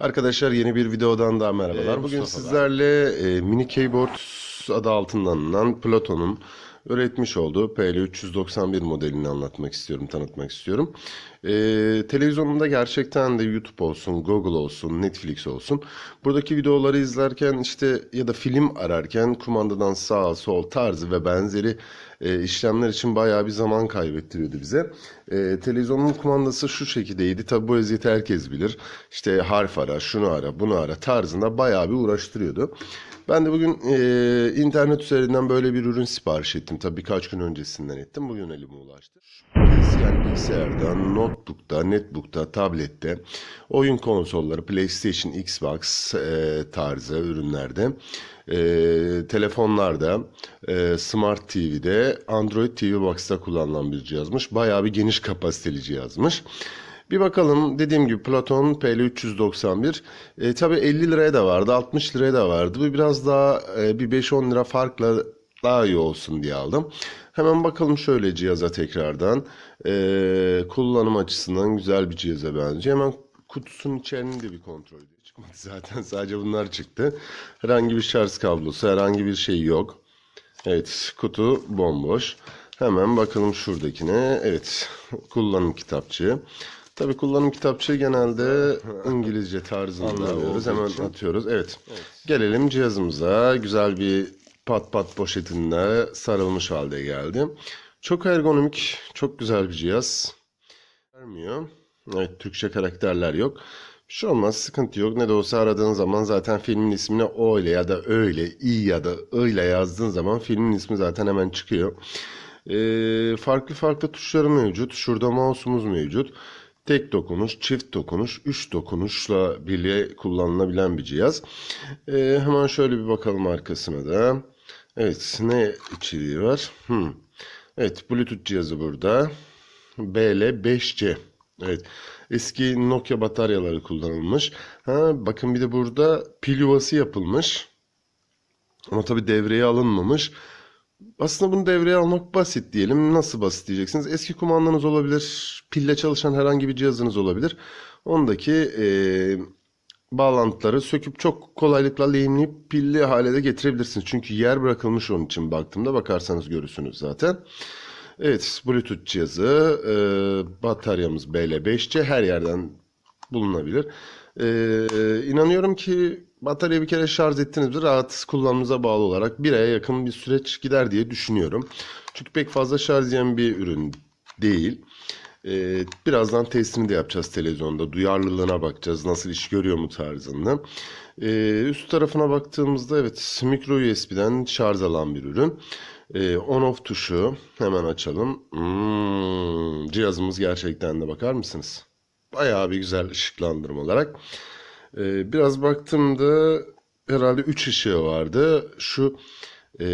Arkadaşlar yeni bir videodan daha merhabalar. Ee, Bugün Mustafa sizlerle e, Mini Keyboard adı altından anılan Platon'un üretmiş olduğu PL391 modelini anlatmak istiyorum, tanıtmak istiyorum. E, televizyonunda gerçekten de YouTube olsun, Google olsun, Netflix olsun. Buradaki videoları izlerken işte ya da film ararken kumandadan sağ, sol tarzı ve benzeri e, işlemler için bayağı bir zaman kaybettiriyordu bize. E, televizyonun kumandası şu şekildeydi. Tabi bu eziyeti herkes bilir. İşte harf ara, şunu ara, bunu ara tarzında bayağı bir uğraştırıyordu. Ben de bugün e, internet üzerinden böyle bir ürün sipariş ettim. Tabii birkaç gün öncesinden ettim. Bugün elime ulaştı. Yani bilgisayarda, notebook'ta, netbook'ta, tablette, oyun konsolları, PlayStation, Xbox e, tarzı ürünlerde, e, telefonlarda, e, Smart TV'de, Android TV Box'ta kullanılan bir cihazmış. Bayağı bir geniş kapasiteli cihazmış. Bir bakalım dediğim gibi Platon PL391 e, tabii 50 liraya da vardı 60 liraya da vardı. Bu biraz daha e, bir 5-10 lira farkla daha iyi olsun diye aldım. Hemen bakalım şöyle cihaza tekrardan. E, kullanım açısından güzel bir cihaza benziyor. Hemen kutusunun içeriğini de bir kontrol edelim. Çıkmadı zaten sadece bunlar çıktı. Herhangi bir şarj kablosu herhangi bir şey yok. Evet kutu bomboş. Hemen bakalım şuradakine. Evet kullanım kitapçığı. Tabii kullanım kitapçığı genelde İngilizce tarzında alıyoruz. Hemen için. atıyoruz. Evet. Gelelim cihazımıza. Güzel bir pat pat poşetinde sarılmış halde geldi. Çok ergonomik, çok güzel bir cihaz. Vermiyor. Evet, Türkçe karakterler yok. Bir şey olmaz, sıkıntı yok. Ne de olsa aradığın zaman zaten filmin ismini o ile ya da öyle, i ya da öyle yazdığın zaman filmin ismi zaten hemen çıkıyor. Ee, farklı farklı tuşları mevcut. Şurada mouse'umuz mevcut. Tek dokunuş, çift dokunuş, üç dokunuşla birlikte kullanılabilen bir cihaz. Ee, hemen şöyle bir bakalım arkasına da. Evet, ne içeriği var? Hmm. Evet, Bluetooth cihazı burada. BL5C. Evet. Eski Nokia bataryaları kullanılmış. Ha, bakın bir de burada pil yuvası yapılmış. Ama tabii devreye alınmamış. Aslında bunu devreye almak basit diyelim. Nasıl basit diyeceksiniz? Eski kumandanız olabilir. Pille çalışan herhangi bir cihazınız olabilir. Ondaki eee, bağlantıları söküp çok kolaylıkla lehimleyip pilli hale de getirebilirsiniz. Çünkü yer bırakılmış onun için baktığımda bakarsanız görürsünüz zaten. Evet, Bluetooth cihazı, eee, bataryamız BL5C her yerden bulunabilir. Ee, inanıyorum ki batarya bir kere şarj ettiğinizde rahat kullanımınıza bağlı olarak bir aya yakın bir süreç gider diye düşünüyorum. Çünkü pek fazla şarj yiyen bir ürün değil. Ee, birazdan testini de yapacağız televizyonda. Duyarlılığına bakacağız. Nasıl iş görüyor mu tarzında. Ee, üst tarafına baktığımızda evet micro USB'den şarj alan bir ürün. Ee, on off tuşu hemen açalım. Hmm, cihazımız gerçekten de bakar mısınız? Bayağı bir güzel ışıklandırma olarak. Ee, biraz baktığımda herhalde 3 ışığı vardı. Şu e,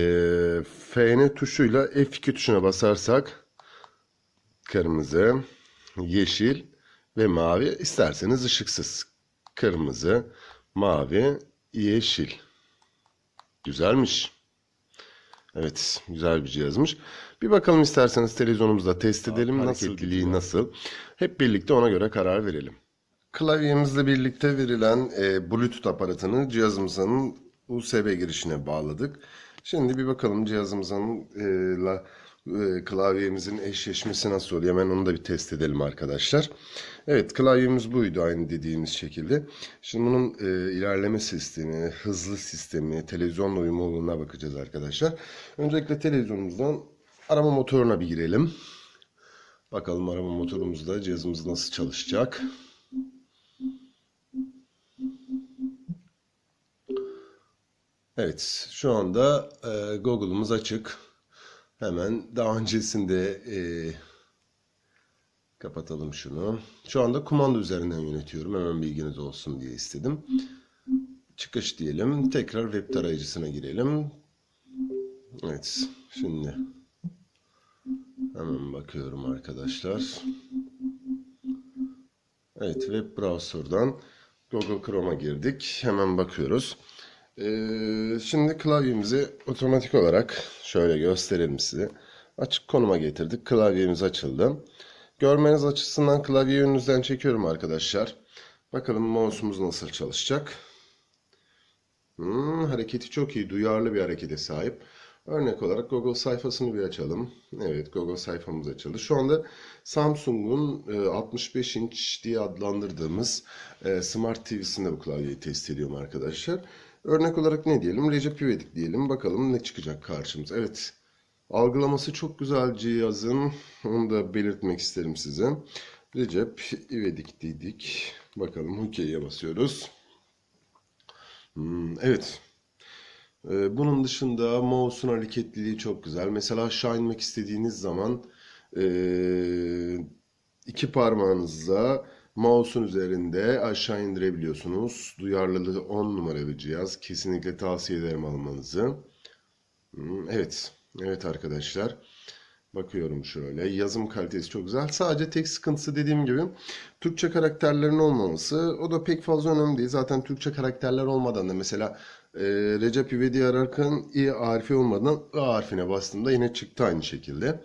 FN tuşuyla F2 tuşuna basarsak kırmızı, yeşil ve mavi. İsterseniz ışıksız. Kırmızı, mavi, yeşil. Güzelmiş. Evet, güzel bir cihazmış. Bir bakalım isterseniz televizyonumuzda test edelim. Hareketliliği nasıl? Hep birlikte ona göre karar verelim. Klavyemizle birlikte verilen e, Bluetooth aparatını cihazımızın USB girişine bağladık. Şimdi bir bakalım cihazımızın e, la, e, klavyemizin eşleşmesi nasıl oluyor? Hemen onu da bir test edelim arkadaşlar. Evet klavyemiz buydu aynı dediğimiz şekilde. Şimdi bunun e, ilerleme sistemi, hızlı sistemi, televizyonla uyumluluğuna bakacağız arkadaşlar. Öncelikle televizyonumuzdan arama motoruna bir girelim. Bakalım arama motorumuzda cihazımız nasıl çalışacak. Evet, şu anda e, Google'ımız açık. Hemen daha öncesinde e, kapatalım şunu. Şu anda kumanda üzerinden yönetiyorum. Hemen bilginiz olsun diye istedim. Çıkış diyelim. Tekrar web tarayıcısına girelim. Evet, şimdi hemen bakıyorum arkadaşlar. Evet, web browser'dan Google Chrome'a girdik. Hemen bakıyoruz. Ee, şimdi klavyemizi otomatik olarak şöyle gösterelim size. Açık konuma getirdik. Klavyemiz açıldı. Görmeniz açısından klavyeyi önünüzden çekiyorum arkadaşlar. Bakalım mouse'umuz nasıl çalışacak. Hmm, hareketi çok iyi, duyarlı bir harekete sahip. Örnek olarak Google sayfasını bir açalım. Evet, Google sayfamız açıldı. Şu anda Samsung'un e, 65 inç diye adlandırdığımız e, Smart TV'sinde bu klavyeyi test ediyorum arkadaşlar. Örnek olarak ne diyelim? Recep İvedik diyelim. Bakalım ne çıkacak karşımıza. Evet, algılaması çok güzel cihazın. Onu da belirtmek isterim size. Recep İvedik dedik. Bakalım OK'ye basıyoruz. Hmm, evet. Ee, bunun dışında mouse'un hareketliliği çok güzel. Mesela aşağı inmek istediğiniz zaman ee, iki parmağınızla mouse'un üzerinde aşağı indirebiliyorsunuz. Duyarlılığı 10 numara bir cihaz. Kesinlikle tavsiye ederim almanızı. Hmm, evet. Evet arkadaşlar. Bakıyorum şöyle. Yazım kalitesi çok güzel. Sadece tek sıkıntısı dediğim gibi Türkçe karakterlerin olmaması. O da pek fazla önemli değil. Zaten Türkçe karakterler olmadan da mesela e, Recep İvedik'i ararken i harfi olmadan I harfine bastığımda yine çıktı aynı şekilde.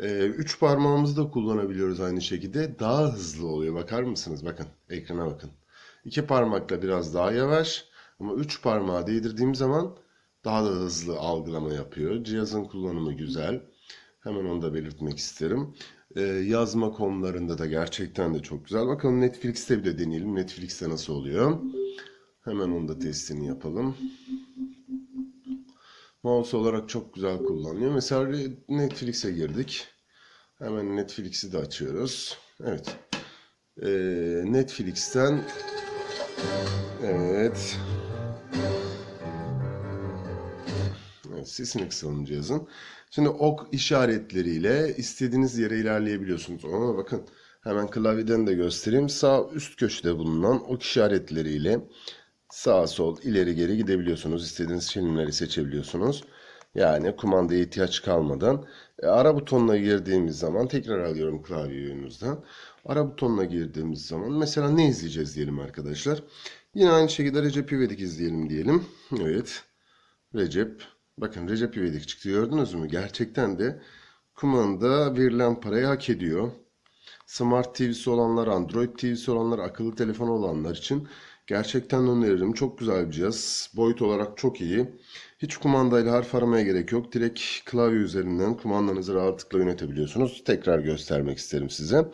E, üç parmağımızı da kullanabiliyoruz aynı şekilde. Daha hızlı oluyor. Bakar mısınız? Bakın. Ekrana bakın. İki parmakla biraz daha yavaş. Ama üç parmağı değdirdiğim zaman daha da hızlı algılama yapıyor. Cihazın kullanımı güzel. Hemen onu da belirtmek isterim. Ee, yazma konularında da gerçekten de çok güzel. Bakalım Netflix'te bir de deneyelim. Netflix'te nasıl oluyor? Hemen onu da testini yapalım. Mouse olarak çok güzel kullanılıyor. Mesela Netflix'e girdik. Hemen Netflix'i de açıyoruz. Evet. Ee, Netflix'ten evet Evet, sesini kısalım cihazın. Şimdi ok işaretleriyle istediğiniz yere ilerleyebiliyorsunuz. Ona bakın hemen klavyeden de göstereyim. Sağ üst köşede bulunan ok işaretleriyle sağ sol ileri geri gidebiliyorsunuz. İstediğiniz filmleri seçebiliyorsunuz. Yani kumandaya ihtiyaç kalmadan. E, ara butonuna girdiğimiz zaman tekrar alıyorum klavye önünüzden. Ara butonuna girdiğimiz zaman mesela ne izleyeceğiz diyelim arkadaşlar. Yine aynı şekilde Recep İvedik izleyelim diyelim. Evet. Recep Bakın Recep İvedik çıktı gördünüz mü? Gerçekten de kumanda verilen parayı hak ediyor. Smart TV'si olanlar, Android TV'si olanlar, akıllı telefon olanlar için gerçekten öneririm. Çok güzel bir cihaz. Boyut olarak çok iyi. Hiç kumandayla harf aramaya gerek yok. Direkt klavye üzerinden kumandanızı rahatlıkla yönetebiliyorsunuz. Tekrar göstermek isterim size.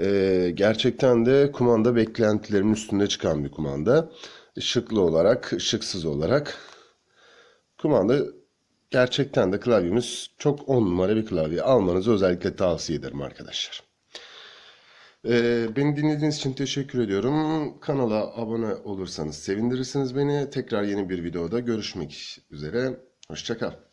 Ee, gerçekten de kumanda beklentilerimin üstünde çıkan bir kumanda. Işıklı olarak, ışıksız olarak. Kumanda Gerçekten de klavyemiz çok on numara bir klavye. Almanızı özellikle tavsiye ederim arkadaşlar. Ee, beni dinlediğiniz için teşekkür ediyorum. Kanala abone olursanız sevindirirsiniz beni. Tekrar yeni bir videoda görüşmek üzere. Hoşçakal.